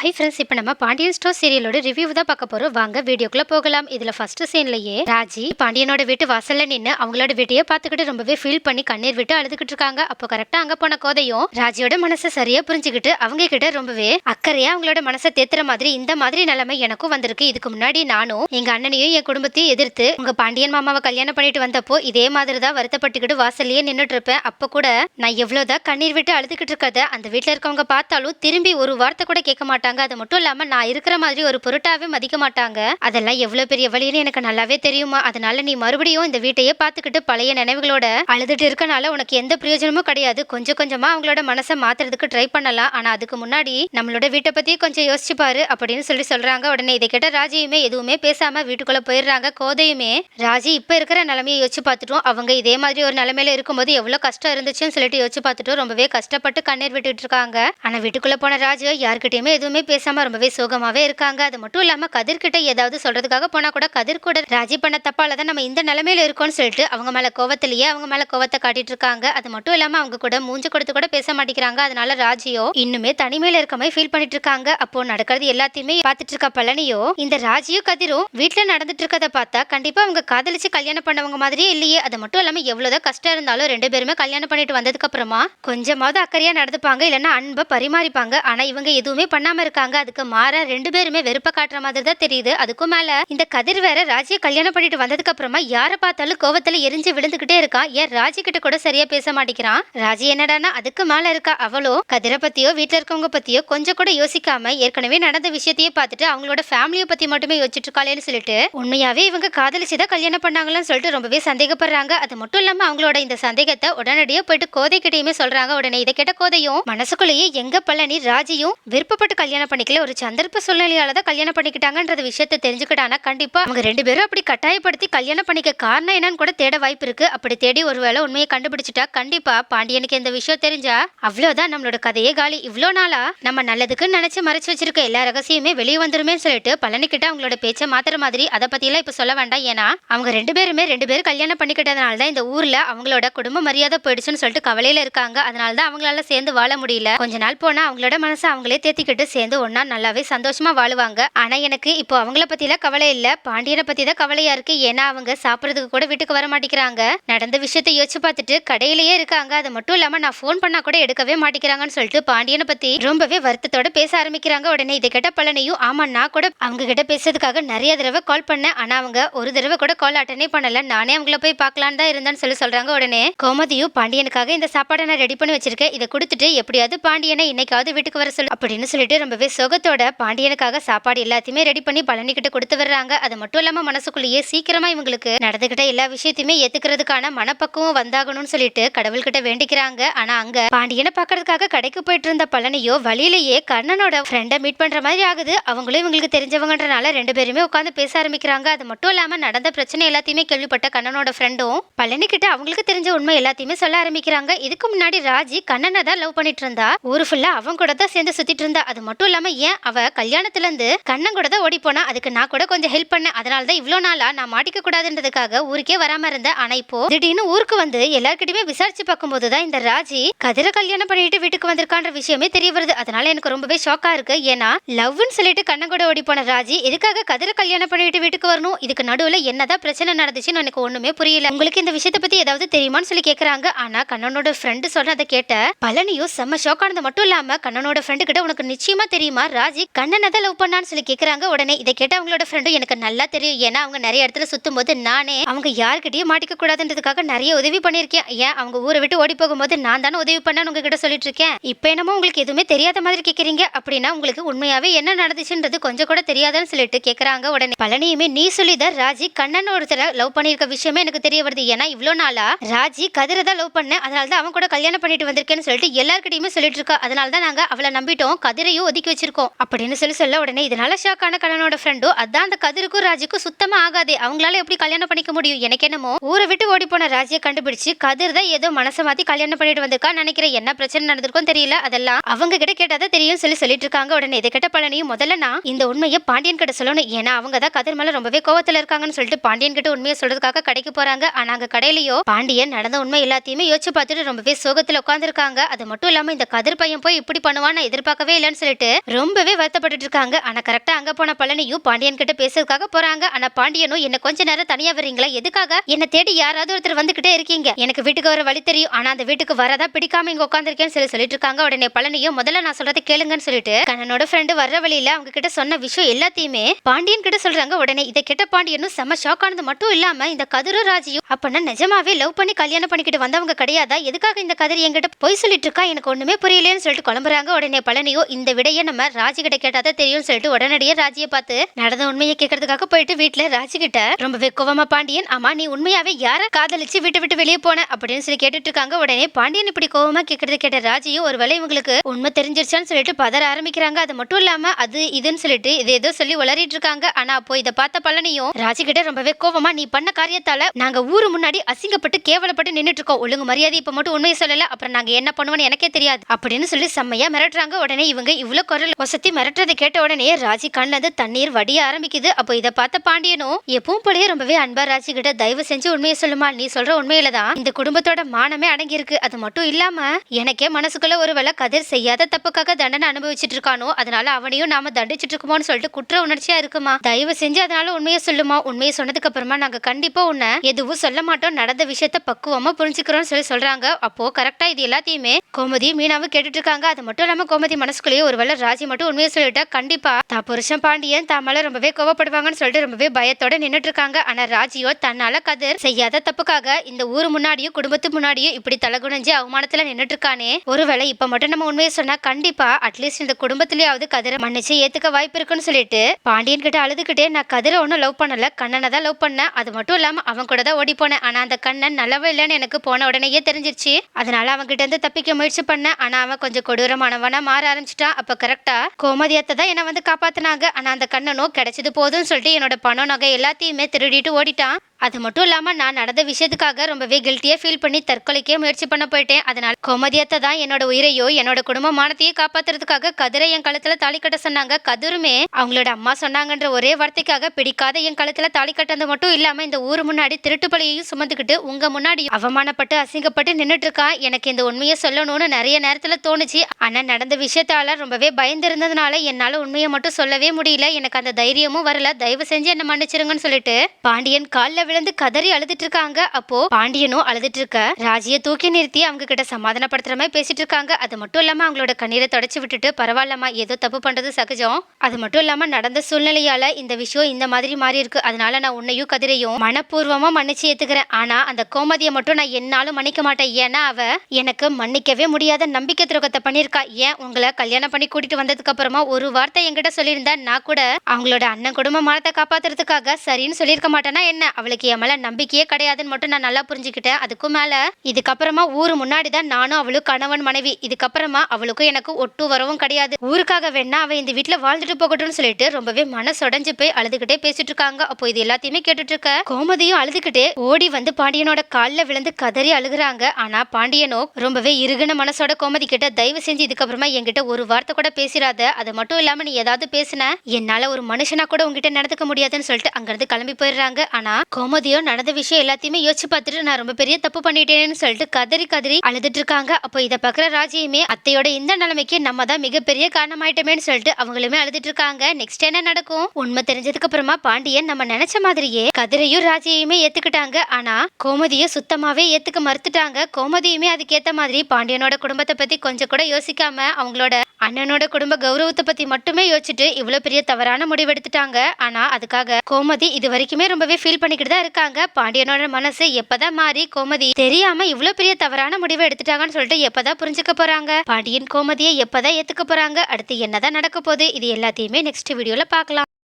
Hi friends இப்போ நம்ம Pandian store சீரியலோட review தான் பார்க்க போகிறோம் வாங்க வீடியோக்குள்ளே போகலாம். இதில் ஃபர்ஸ்ட் சீன்லயே ராஜி பாண்டியனோட வீட்டு வாசல்ல நின்று அவங்களோட வீட்டையே பார்த்துக்கிட்டு ரொம்பவே ஃபீல் பண்ணி கண்ணீர் விட்டு அழுதுகிட்டு இருக்காங்க. அப்போ கரெக்டாக அங்கே போன கோதையும் ராஜியோட மனசை சரியா புரிஞ்சுக்கிட்டு அவங்க கிட்ட ரொம்பவே அக்கறையா அவங்களோட மனசை தேத்துற மாதிரி இந்த மாதிரி நிலைமை எனக்கும் வந்திருக்கு. இதுக்கு முன்னாடி நானும் எங்கள் அண்ணனையும் என் குடும்பத்தையும் எதிர்த்து உங்க பாண்டியன் மாமாவை கல்யாணம் பண்ணிட்டு வந்தப்போ இதே மாதிரி தான் வருத்தப்பட்டுக்கிட்டு வாசல்லையே நின்றுட்டு இருப்பேன் அப்போ கூட நான் எவ்வளோதான் கண்ணீர் விட்டு அழுதுகிட்டு இருக்கதை அந்த வீட்டில் இருக்கவங்க பார்த்தாலும் திரும்பி ஒரு வார்த்தை கூட கேட்க மாட்டேன் மாட்டாங்க. அது மட்டும் இல்லாம நான் இருக்கிற மாதிரி ஒரு பொருட்டாவே மதிக்க மாட்டாங்க. அதெல்லாம் எவ்வளவு பெரிய வழின்னு எனக்கு நல்லாவே தெரியுமா. அதனால நீ மறுபடியும் இந்த வீட்டையே பார்த்துக்கிட்டு பழைய நினைவுகளோட அழுதுட்டு இருக்கனால உனக்கு எந்த பிரயோஜனமும் கிடையாது. கொஞ்சம் கொஞ்சமா அவங்களோட மனசை மாத்துறதுக்கு ட்ரை பண்ணலாம். ஆனா அதுக்கு முன்னாடி நம்மளோட வீட்டை பற்றி கொஞ்சம் யோசிச்சு பாரு அப்படின்னு சொல்லி சொல்றாங்க. உடனே இதை கேட்ட ராஜியுமே எதுவுமே பேசாம வீட்டுக்குள்ள போயிடுறாங்க. கோதையுமே ராஜி இப்ப இருக்கிற நிலைமையை யோசிச்சு பார்த்துட்டோம். அவங்க இதே மாதிரி ஒரு நிலைமையில இருக்கும்போது எவ்வளவு கஷ்டம் இருந்துச்சுன்னு சொல்லிட்டு யோசிச்சு பார்த்துட்டோம். ரொம்பவே கஷ்டப்பட்டு கண்ணீர் விட்டுட்டு இருக்காங்க. ஆனா வீட்டுக்குள்ள போன ராஜு யாருக்கிட்டையுமே எதுவுமே பேசாமல் ரொம்பவே சோகமாகவே இருக்காங்க. அது மட்டும் இல்லாமல் கதிர்கிட்ட ஏதாவது சொல்றதுக்காக போனால் கூட கதிர் கூட ராஜி பண்ண தப்பால தான் நம்ம இந்த நிலமையில இருக்கோம்னு சொல்லிட்டு அவங்க மேலே கோவத்திலேயே அவங்க மேலே கோவத்தை காட்டிட்டு இருக்காங்க. அது மட்டும் இல்லாமல் அவங்க கூட மூஞ்சி கொடுத்து கூட பேச மாட்டேங்கிறாங்க. அதனால ராஜியோ இன்னுமே தனிமையில இருக்க மாதிரி ஃபீல் பண்ணிட்டு இருக்காங்க. அப்போ நடக்கிறது எல்லாத்தையுமே பார்த்துட்டு இருக்க பழனியோ? இந்த ராஜியோ கதிரும் வீட்டில் நடந்துட்டு இருக்கதை பார்த்தா கண்டிப்பா அவங்க காதலிச்சு கல்யாணம் பண்ணவங்க மாதிரியே இல்லையே. அது மட்டும் இல்லாமல் எவ்வளோதான் கஷ்டம் இருந்தாலும் ரெண்டு பேருமே கல்யாணம் பண்ணிட்டு வந்ததுக்கு அப்புறமா கொஞ்சமாவது அக்கறையா நடந்துப்பாங்க. இல்லைன்னா அன்பை பரிமாறிப்பாங்க. ஆனா இவங்க எதுவுமே பண்ணாம இருக்காங்க. அதுக்கு மாற ரெண்டு பேருமே வெறுப்ப காட்டுற மாதிரி தான் தெரியுது. அதுக்கும் மேல இந்த கதிர் வேற ராஜியை கல்யாணம் பண்ணிட்டு வந்ததுக்கு அப்புறமா யாரை பார்த்தாலும் கோவத்துல எரிஞ்சு விழுந்துகிட்டே இருக்கான். ஏன் ராஜி கிட்ட கூட சரியா பேச மாட்டேங்கிறான்? ராஜி என்னடானா அதுக்கு மேல இருக்கா அவளோ? கதிரை பத்தியோ வீட்டுல இருக்கவங்க பத்தியோ கொஞ்சம் கூட யோசிக்காம ஏற்கனவே நடந்த விஷயத்தையே பார்த்துட்டு அவங்களோட ஃபேமிலியை பத்தி மட்டுமே யோசிச்சுட்டு இருக்காளேன்னு சொல்லிட்டு உண்மையாவே இவங்க காதலிச்சுதான் கல்யாணம் பண்ணாங்களான்னு சொல்லிட்டு ரொம்பவே சந்தேகப்படுறாங்க. அது மட்டும் இல்லாம அவங்களோட இந்த சந்தேகத்தை உடனடியா போயிட்டு கோதை கிட்டயுமே சொல்றாங்க. உடனே இதை கேட்ட கோதையும் மனசுக்குள்ளேயே எங்க பழனி ராஜியும் விருப்பப்பட்டு கல்யாணம் கல்யாணம் பண்ணிக்கல. ஒரு சந்தர்ப்ப சூழ்நிலையால தான் கல்யாணம் பண்ணிக்கிட்டாங்கன்ற விஷயத்தை தெரிஞ்சுக்கிட்டானா கண்டிப்பா அவங்க ரெண்டு பேரும் அப்படி கட்டாயப்படுத்தி கல்யாணம் பண்ணிக்க காரணம் என்னன்னு கூட தேட வாய்ப்பு இருக்கு. அப்படி தேடி ஒருவேளை உண்மையை கண்டுபிடிச்சிட்டா கண்டிப்பா பாண்டியனுக்கு இந்த விஷயம் தெரிஞ்சா அவ்வளவுதான் நம்மளோட கதையே காலி. இவ்வளோ நாளா நம்ம நல்லதுக்குன்னு நினைச்சு மறைச்சு வச்சிருக்க எல்லா ரகசியமே வெளியே வந்துருமே சொல்லிட்டு பழனி கிட்ட அவங்களோட பேச்சை மாத்துற மாதிரி அதை பத்தி எல்லாம் இப்ப சொல்ல வேண்டாம். ஏன்னா அவங்க ரெண்டு பேருமே ரெண்டு பேரும் கல்யாணம் பண்ணிக்கிட்டதுனால தான் இந்த ஊர்ல அவங்களோட குடும்ப மரியாதை போயிடுச்சுன்னு சொல்லிட்டு கவலையில இருக்காங்க. அதனால தான் அவங்களால சேர்ந்து வாழ முடியல. கொஞ்ச நாள் போனா அவங்களோட மனசை அவங்களே தேத்திக்கிட்டு சேர்ந்து ஒன்றா நல்லாவே சந்தோஷமாக வாழுவாங்க. ஆனால் எனக்கு இப்போ அவங்கள பற்றிலாம் கவலை இல்லை. பாண்டியனை பற்றி தான் கவலையாக இருக்குது ஏன்னா அவங்க சாப்பிட்றதுக்கு கூட வீட்டுக்கு வர மாட்டேங்கிறாங்க. நடந்த விஷயத்தை யோசிச்சு பார்த்துட்டு கடையிலேயே இருக்காங்க. அது மட்டும் இல்லாமல் நான் ஃபோன் பண்ணால் கூட எடுக்கவே மாட்டேங்கிறாங்கன்னு சொல்லிட்டு பாண்டியனை பற்றி ரொம்பவே வருத்தத்தோட பேச ஆரம்பிக்கிறாங்க. உடனே இதை கேட்ட பழனியும் ஆமா நான் கூட அவங்க கிட்ட பேசுறதுக்காக நிறைய தடவை கால் பண்ணேன். ஆனால் அவங்க ஒரு தடவை கூட கால் அட்டனே பண்ணல. நானே அவங்கள போய் பார்க்கலான்னு தான் இருந்தேன்னு சொல்லி சொல்கிறாங்க உடனே. கோமதியும் பாண்டியனுக்காக இந்த சாப்பாடை நான் ரெடி பண்ணி வச்சிருக்கேன். இதை கொடுத்துட்டு எப்படியாவது பாண்டியனை இன்னைக்காவது வீட்டுக்கு வர சொல்லு அப்படின்னு சொல்லிட்டு ரொம்ப ரொம்பவே சுகத்தோட பாண்டியனுக்காக சாப்பாடு எல்லாத்தையுமே ரெடி பண்ணி பழனி கொடுத்து வர்றாங்க அது மட்டும் இல்லாம மனசுக்குள்ளேயே சீக்கிரமா இவங்களுக்கு நடந்துகிட்ட எல்லா விஷயத்தையுமே ஏத்துக்கிறதுக்கான மனப்பக்குவம் வந்தாகணும்னு சொல்லிட்டு கடவுள்கிட்ட வேண்டிக்கிறாங்க. ஆனா அங்க பாண்டியனை பாக்குறதுக்காக கடைக்கு போயிட்டு இருந்த பழனியோ வழியிலேயே கர்ணனோட ஃப்ரெண்டை மீட் பண்ற மாதிரி ஆகுது. அவங்களும் இவங்களுக்கு தெரிஞ்சவங்கன்றனால ரெண்டு பேருமே உட்காந்து பேச ஆரம்பிக்கிறாங்க. அது மட்டும் இல்லாம நடந்த பிரச்சனை எல்லாத்தையுமே கேள்விப்பட்ட கண்ணனோட ஃப்ரெண்டும் பழனி கிட்ட அவங்களுக்கு தெரிஞ்ச உண்மை எல்லாத்தையுமே சொல்ல ஆரம்பிக்கிறாங்க. இதுக்கு முன்னாடி ராஜி கண்ணனை தான் லவ் பண்ணிட்டு இருந்தா. ஊரு ஃபுல்லா அவங்க கூட தான் சேர்ந்து சுத்திட்டு இருந்தா. அது மட்டும் இல்லாம ஏன் அவ கல்யாணத்துல இருந்து கண்ணன் கூட தான் ஓடி போனா அதுக்கு நான் கூட கொஞ்சம் ஹெல்ப் பண்ணேன். அதனால தான் இவ்வளவு நாளா நான் மாட்டிக்க கூடாதுன்றதுக்காக ஊருக்கே வராம இருந்தேன். ஆனா இப்போ திடீர்னு ஊருக்கு வந்து எல்லார்கிட்டயுமே விசாரிச்சு பார்க்கும்போது தான் இந்த ராஜி கதிர கல்யாணம் பண்ணிட்டு வீட்டுக்கு வந்திருக்கான்ற விஷயமே தெரிய வருது. அதனால எனக்கு ரொம்பவே ஷாக்கா இருக்கு. ஏன்னா லவ்னு சொல்லிட்டு கண்ணன் கூட ஓடி போன ராஜி எதுக்காக கதிரை கல்யாணம் பண்ணிட்டு வீட்டுக்கு வரணும்? இதுக்கு நடுவுல என்னதான் பிரச்சனை நடந்துச்சுன்னு எனக்கு ஒண்ணுமே புரியல. உங்களுக்கு இந்த விஷயத்தை பத்தி ஏதாவது தெரியுமான்னு சொல்லி கேக்குறாங்க. ஆனா கண்ணனோட ஃப்ரெண்டு சொல்றதை கேட்ட பழனியும் செம்ம ஷாக் ஆனது மட்டும் இல்லாம கண்ணனோட ஃப்ரெண்டு கிட்ட உனக்கு நிச்சயமா தெரியுமா? ராஜி கண்ணனை தான் லவ் பண்ணான்னு சொல்லி கேட்குறாங்க உடனே இதை கேட்ட அவங்களோட ஃப்ரெண்டும் எனக்கு நல்லா தெரியும். ஏன்னா அவங்க நிறைய இடத்துல சுற்றும் போது நானே அவங்க யார்கிட்டயும் மாட்டிக்க கூடாதுன்றதுக்காக நிறைய உதவி பண்ணியிருக்கேன். ஏன்? அவங்க ஊரை விட்டு ஓடி போகும்போது நான் தானே உதவி பண்ணான்னு உங்ககிட்ட சொல்லிட்டு இருக்கேன் இப்போ என்னமோ உங்களுக்கு எதுவுமே தெரியாத மாதிரி கேட்குறீங்க அப்படின்னா உங்களுக்கு உண்மையாவே என்ன நடந்துச்சுன்றது கொஞ்சம் கூட தெரியாதுன்னு சொல்லிட்டு கேட்குறாங்க உடனே. பழனியுமே நீ சொல்லிதான் ராஜி கண்ணன் ஒருத்தர லவ் பண்ணியிருக்க விஷயமே எனக்கு தெரிய வருது. ஏன்னா இவ்வளோ நாளா ராஜி கதிரை தான் லவ் பண்ணேன். அதனால தான் அவன் கூட கல்யாணம் பண்ணிட்டு வந்திருக்கேன்னு சொல்லிட்டு எல்லார்கிட்டயுமே சொல்லிட்டு இருக்கா அதனால தான் நாங்கள் அவளை நம்பிட்டோம். கதிரையும் ஒதுக்கி வச்சிருக்கோம். அப்படின்னு சொல்லி சொல்ல உடனே இதனால ஷாக் ஆன கண்ணனோட ஃப்ரெண்டும் அதான் அந்த கதிருக்கும் ராஜுக்கும் சுத்தமா ஆகாது. அவங்களால எப்படி கல்யாணம் பண்ணிக்க முடியும்? எனக்கு என்னமோ ஊரை விட்டு ஓடி போன ராஜியை கண்டுபிடிச்சு கதிர் தான் ஏதோ மனசை மாத்தி கல்யாணம் பண்ணிட்டு வந்திருக்கா நினைக்கிறேன். என்ன பிரச்சனை நடந்திருக்கும் தெரியல. அதெல்லாம் அவங்க கிட்ட கேட்டாதான் தெரியும் சொல்லி சொல்லிட்டு இருக்காங்க உடனே. இதை கேட்ட பழனியும் முதல்ல நான் இந்த உண்மையை பாண்டியன் கிட்ட சொல்லணும். ஏன்னா அவங்க தான் கதிர் மேல ரொம்பவே கோவத்துல இருக்காங்கன்னு சொல்லிட்டு பாண்டியன் கிட்ட உண்மையை சொல்றதுக்காக கடைக்கு போறாங்க. ஆனா அங்க கடையிலயோ பாண்டியன் நடந்த உண்மை எல்லாத்தையுமே யோசிச்சு பார்த்துட்டு ரொம்பவே சோகத்துல உட்காந்துருக்காங்க அது மட்டும் இல்லாம இந்த கதிர் பையன் போய் இப்படி பண்ணுவான்னு எதிர்பார்க்கவே இல்லைன்னு சொல்லிட்டு சொல்லிட்டு ரொம்பவே வருத்தப்பட்டுட்டு இருக்காங்க. ஆனா கரெக்டா அங்க போன பழனியும் பாண்டியன் கிட்ட பேசுறதுக்காக போறாங்க. ஆனா பாண்டியனும் என்ன கொஞ்ச நேரம் தனியா வர்றீங்களா? எதுக்காக? என்ன தேடி யாராவது ஒருத்தர் வந்துகிட்டே இருக்கீங்க. எனக்கு வீட்டுக்கு வர வழி தெரியும். ஆனா அந்த வீட்டுக்கு வரதா பிடிக்காம இங்க உட்காந்துருக்கேன்னு சொல்லி சொல்லிட்டு இருக்காங்க. உடனே பழனியும் முதல்ல நான் சொல்றதை கேளுங்கன்னு சொல்லிட்டு கண்ணனோட ஃப்ரெண்டு வர்ற வழியில அவங்க கிட்ட சொன்ன விஷயம் எல்லாத்தையுமே பாண்டியன் கிட்ட சொல்றாங்க. உடனே இதை கிட்ட பாண்டியனும் செம்ம ஷாக் ஆனது மட்டும் இல்லாம இந்த கதிரு ராஜியும் அப்படின்னா நிஜமாவே லவ் பண்ணி கல்யாணம் பண்ணிக்கிட்டு வந்தவங்க கிடையாதா? எதுக்காக இந்த கதிரி என்கிட்ட பொய் சொல்லிட்டு இருக்கா? எனக்கு ஒண்ணுமே புரியலையேன்னு சொல்லிட்டு குழம்புறாங்க உடனே பழனியோ இந்த விடைய நம்ம ராஜி கிட்ட கேட்டாதான் தெரியும்னு சொல்லிட்டு உடனடியே ராஜியை பார்த்து நடந்த உண்மையை கேட்கறதுக்காக போயிட்டு வீட்டுல ராஜி கிட்ட ரொம்பவே கோவமா பாண்டியன் ஆமா நீ உண்மையாவே யார காதலிச்சு விட்டு விட்டு வெளியே போன? அப்படின்னு சொல்லி கேட்டுட்டு இருக்காங்க. உடனே பாண்டியன் இப்படி கோவமா கேட்கறது கேட்ட ராஜியும் ஒருவேளை இவங்களுக்கு உண்மை தெரிஞ்சிருச்சான்னு சொல்லிட்டு பதற ஆரம்பிக்கிறாங்க. அது மட்டும் இல்லாம அது இதுன்னு சொல்லிட்டு இது ஏதோ சொல்லி உளறிட்டு இருக்காங்க. ஆனா அப்போ இதை பார்த்த பழனியும் ராஜி கிட்ட ரொம்பவே கோவமா நீ பண்ண காரியத்தால நாங்க ஊரு முன்னாடி அசிங்கப்பட்டு கேவலப்பட்டு நின்னுட்டு இருக்கோம். ஒழுங்கு மரியாதை இப்ப மட்டும் உண்மையை சொல்லல அப்புறம் நாங்க என்ன பண்ணுவோம்னு எனக்கே தெரியாது. அப்படின்னு சொல்லி செம்மையா மிரட்டுறாங்க. உடனே இவங்க இவ்வளவு குரல் வசதி மிரட்டுறதை கேட்ட உடனே ராஜி கண்ணது தண்ணீர் வடிய ஆரம்பிக்குது. அப்போ இதை பார்த்த பாண்டியனும் எப்பவும் போலயே ரொம்பவே அன்பா ராஜி கிட்ட தயவு செஞ்சு உண்மையை சொல்லுமா? நீ சொல்ற உண்மையில தான். இந்த குடும்பத்தோட மானமே அடங்கி இருக்கு அது மட்டும் இல்லாம எனக்கே மனசுக்குள்ள ஒருவேளை கதிர் செய்யாத தப்புக்காக தண்டனை அனுபவிச்சுட்டு இருக்கானோ அதனால அவனையும் நாம தண்டிச்சிட்டு இருக்கோமோன்னு சொல்லிட்டு குற்ற உணர்ச்சியா இருக்குமா? தயவு செஞ்சு அதனால உண்மையை சொல்லுமா? உண்மையை சொன்னதுக்கு அப்புறமா நாங்க கண்டிப்பா உன்னை எதுவும் சொல்ல மாட்டோம். நடந்த விஷயத்த பக்குவமா புரிஞ்சுக்கிறோம்னு சொல்லி சொல்றாங்க. அப்போ கரெக்டா இது எல்லாத்தையுமே கோமதி மீனாவும் கேட்டுட்டு இருக்காங்க. அது மட்டும் இல்லாம கோமதி மனசுக்குள்ளேயே ஒருவேளை ராஜி மட்டும் உண்மையை சொல்லிட்டா கண்டிப்பா தான் புருஷன் பாண்டியன் தான் மேல ரொம்பவே கோவப்படுவாங்கன்னு சொல்லிட்டு ரொம்பவே பயத்தோட நின்னுட்டு இருக்காங்க ஆனா ராஜியோ தன்னால கதிர் செய்யாத தப்புக்காக இந்த ஊர் முன்னாடியும் குடும்பத்து முன்னாடியும் இப்படி தலகுனிஞ்சு அவமானத்துல நின்னுட்டு இருக்கானே ஒருவேளை இப்ப மட்டும் நம்ம உண்மையை சொன்னா கண்டிப்பா அட்லீஸ்ட் இந்த குடும்பத்திலேயாவது கதிரை மன்னிச்சு ஏத்துக்க வாய்ப்பு இருக்குன்னு சொல்லிட்டு பாண்டியன் கிட்ட அழுதுகிட்டே நான் கதிரை ஒன்றும் லவ் பண்ணல. கண்ணனை தான் லவ் பண்ணேன். அது மட்டும் இல்லாம அவன் கூட தான் ஓடி போனேன் ஆனா அந்த கண்ணன் நல்லவன் இல்லைன்னு எனக்கு போன உடனேயே தெரிஞ்சிருச்சு. அதனால அவன் கிட்ட இருந்து தப்பிக்க முயற்சி பண்ணேன். ஆனா அவன் கொஞ்சம் கொடூரமானவனா மாற ஆரம்பிச்சிட்டான். அப்ப கரெக்டா? கோமதியத்தை தான் என்னை வந்து காப்பாத்தினாங்க. ஆனா அந்த கண்ணனோ கிடைச்சது போதும்னு சொல்லிட்டு என்னோட பணம் நகை எல்லாத்தையுமே திருடிட்டு ஓடிட்டான். அது மட்டும் இல்லாமல் நான் நடந்த விஷயத்துக்காக ரொம்பவே கில்ட்டியாக ஃபீல் பண்ணி தற்கொலைக்கே முயற்சி பண்ண போயிட்டேன். அதனால் கோமதியத்தை தான் என்னோட உயிரையோ என்னோட குடும்ப மானத்தையே காப்பாத்துறதுக்காக கதிரை என் கழுத்தில் தாலி கட்ட சொன்னாங்க. கதிருமே அவங்களோட அம்மா சொன்னாங்கன்ற ஒரே வார்த்தைக்காக பிடிக்காத என் கழுத்தில் தாலி கட்டினது மட்டும் இல்லாமல் இந்த ஊர் முன்னாடி திருட்டு பழியையும் சுமந்துக்கிட்டு உங்கள் முன்னாடி அவமானப்பட்டு அசிங்கப்பட்டு நின்றுட்டு இருக்கான் எனக்கு இந்த உண்மையை சொல்லணும்னு நிறைய நேரத்தில் தோணுச்சு. ஆனால் நடந்த விஷயத்தால ரொம்பவே பயந்து இருந்ததுனால உண்மையை மட்டும் சொல்லவே முடியல. எனக்கு அந்த தைரியமும் வரல. தயவு செஞ்சு என்ன மன்னிச்சிருங்கன்னு சொல்லிட்டு பாண்டியன் காலில் விழுந்து கதறி அழுதுட்டு இருக்காங்க அப்போ பாண்டியனும் அழுதுட்டு இருக்க ராஜியை தூக்கி நிறுத்தி அவங்க கிட்ட சமாதானப்படுத்துற மாதிரி பேசிட்டு இருக்காங்க அது மட்டும் இல்லாம அவங்களோட கண்ணீரை தொடச்சு விட்டுட்டு பரவாயில்லம்மா ஏதோ தப்பு பண்றது சகஜம். அது மட்டும் இல்லாம நடந்த சூழ்நிலையால இந்த விஷயம் இந்த மாதிரி மாறி இருக்கு. அதனால நான் உன்னையும் கதிரையும் மனப்பூர்வமா மன்னிச்சு ஏத்துக்கிறேன். ஆனா அந்த கோமதியை மட்டும் நான் என்னாலும் மன்னிக்க மாட்டேன். ஏன்னா அவ எனக்கு மன்னிக்கவே முடியாத நம்பிக்கை துரோகத்தை பண்ணியிருக்கா. ஏன் உங்களை கல்யாணம் பண்ணி கூட்டிட்டு வந்ததுக்கு அப்புறமா ஒரு வார்த்தை என்கிட்ட சொல்லியிருந்தா நான் கூட அவங்களோட அண்ணன் குடும்ப மானத்தை காப்பாத்துறதுக்காக சரின்னு சொல்லியிருக்க மாட்டேன்னா என்ன? அவளுக்கு என் மேலே நம்பிக்கையே கிடையாதுன்னு மட்டும் நான் நல்லா புரிஞ்சுக்கிட்டேன். அதுக்கும் மேல இதுக்கப்புறமா ஊரு முன்னாடி தான் நானும் அவளும் கணவன் மனைவி. இதுக்கப்புறமா அவளுக்கும் எனக்கு ஒட்டு வரவும் கிடையாது. ஊருக்காக வேணா அவள் இந்த வீட்டில் வாழ்ந்துட்டு போகட்டும்னு சொல்லிட்டு ரொம்பவே மனசொடைஞ்சு போய் அழுதுகிட்டே பேசிட்டு இருக்காங்க அப்போ இது எல்லாத்தையுமே கேட்டுட்டு இருக்க கோமதியும் அழுதுகிட்டே ஓடி வந்து பாண்டியனோட கால்ல விழுந்து கதறி அழுகுறாங்க. ஆனா பாண்டியனோ ரொம்பவே இறுகின மனசோட கோமதி கிட்ட தயவு செஞ்சு இதுக்கப்புறமா என்கிட்ட ஒரு வார்த்தை கூட பேசிடாத அது மட்டும் இல்லாம நீ ஏதாவது பேசின. என்னால ஒரு மனுஷனா கூட உங்ககிட்ட நடந்துக்க முடியாதுன்னு சொல்லிட்டு அங்கிருந்து கிளம்பி போயிடுறாங்க. ஆனா கோமதியோ நடந்த விஷயம் எல்லாத்தையுமே யோசிச்சு பார்த்துட்டு நான் ரொம்ப பெரிய தப்பு பண்ணிட்டேன்னு சொல்லிட்டு கதறி கதறி அழுதுட்டு இருக்காங்க. அப்போ இதை பார்க்குற ராஜியுமே அத்தையோட இந்த நிலைமைக்கு நம்ம தான் மிகப்பெரிய காரணமாயிட்டமேன்னு சொல்லிட்டு அவங்களுமே அழுதுட்டு இருக்காங்க. நெக்ஸ்ட் என்ன நடக்கும்? உண்மை தெரிஞ்சதுக்கு அப்புறமா பாண்டியன் நம்ம நினைச்ச மாதிரியே கதிரையும் ராஜியையுமே ஏத்துக்கிட்டாங்க. ஆனா கோமதியை சுத்தமாவே ஏத்துக்க மறுத்துட்டாங்க. கோமதியுமே அதுக்கேத்த மாதிரி பாண்டியனோட குடும்பத்தை பத்தி கொஞ்சம் கூட யோசிக்காம அவங்களோட அண்ணனோட குடும்ப கௌரவத்தை பத்தி மட்டுமே யோசிச்சுட்டு இவ்வளவு பெரிய தவறான முடிவு எடுத்துட்டாங்க. ஆனா அதுக்காக கோமதி இது வரைக்குமே ரொம்பவே ஃபீல் பண்ணிக்கிட்டு தான் இருக்காங்க. பாண்டியனோட மனசு எப்பதான் மாறி கோமதி தெரியாம இவ்வளவு பெரிய தவறான முடிவை எடுத்துட்டாங்கன்னு சொல்லிட்டு எப்பதான் புரிஞ்சுக்க போறாங்க? பாண்டியன் கோமதியை எப்பதான் ஏத்துக்க போறாங்க? அடுத்து என்னதான் நடக்க போகுது? இது எல்லாத்தையுமே நெக்ஸ்ட் வீடியோல பார்க்கலாம்.